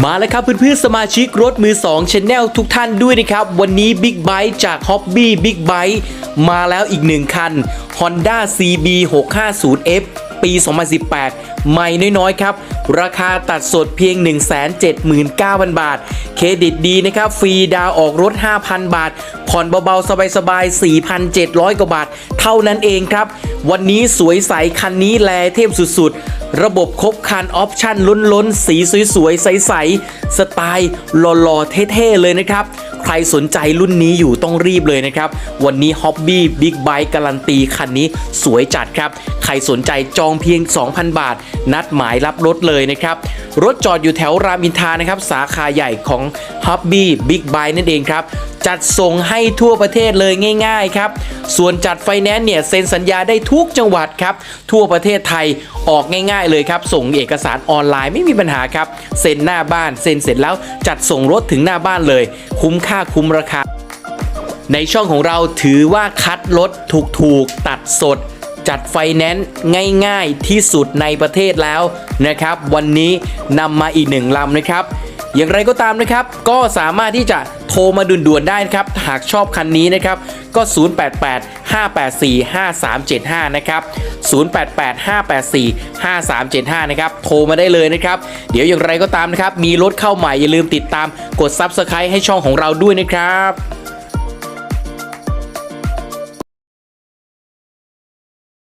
มาแล้วครับเพื่อนๆสมาชิกรถมือ2 Channel ทุกท่านด้วยนะครับ วันนี้ Big Bike จาก Hobby Big Bike มาแล้วอีกหนึ่งคัน Honda CB 650F ปี 2018 ใหม่น้อยๆ ครับ ราคาตัดสดเพียง 179,000 บาท เครดิตดีนะครับ ฟรีดาวออกรถ 5,000 บาท ผ่อนเบาๆ สบายๆ 4,700 กว่าบาท เท่านั้นเองครับ วันนี้สวยใสคันนี้แลเทพสุดๆ ระบบครบคันออปชั่นล้นๆ สีสวยๆ ใสๆ สไตล์หล่อๆ เท่ๆ เลยนะครับ ใครสนใจรุ่นนี้อยู่ต้องรีบเลยนะครับ วันนี้ Hobby Big Bike การันตีคันนี้สวยจัดครับ ใครสนใจจองเพียง 2,000 บาท นัดหมายรับรถเลยนะครับ รถจอดอยู่แถวรามอินทานะครับ สาขาใหญ่ของ Hobby Big Bike นั่นเองครับ จัดส่งให้ทั่วประเทศเลยง่าย ๆ ครับ ส่วนจัดไฟแนนซ์เนี่ยเซ็นสัญญาได้ทุกจังหวัดครับ ทั่วประเทศไทยออกง่ายๆเลยครับ ส่งเอกสารออนไลน์ไม่มีปัญหาครับ เซ็นหน้าบ้าน เซ็นเสร็จแล้วจัดส่งรถถึงหน้าบ้านเลย คุ้มค่าคุ้มราคา ในช่องของเราถือว่าคัดรถถูกๆตัดสดจัดไฟแนนซ์ง่ายๆที่สุดในประเทศแล้วนะครับ วันนี้นำมาอีกหนึ่งลำนะครับ อย่างไรก็ตามนะครับ ก็สามารถที่จะโทรมาด่วนๆได้นะครับ หากชอบคันนี้นะครับ ก็ 088 584 5375 นะครับ 088 584 5375 นะครับ โทรมาได้เลยนะครับ เดี๋ยวอย่างไรก็ตามนะครับ มีรถเข้าใหม่อย่าลืมติดตามกด Subscribe ให้ช่องของเราด้วยนะครับ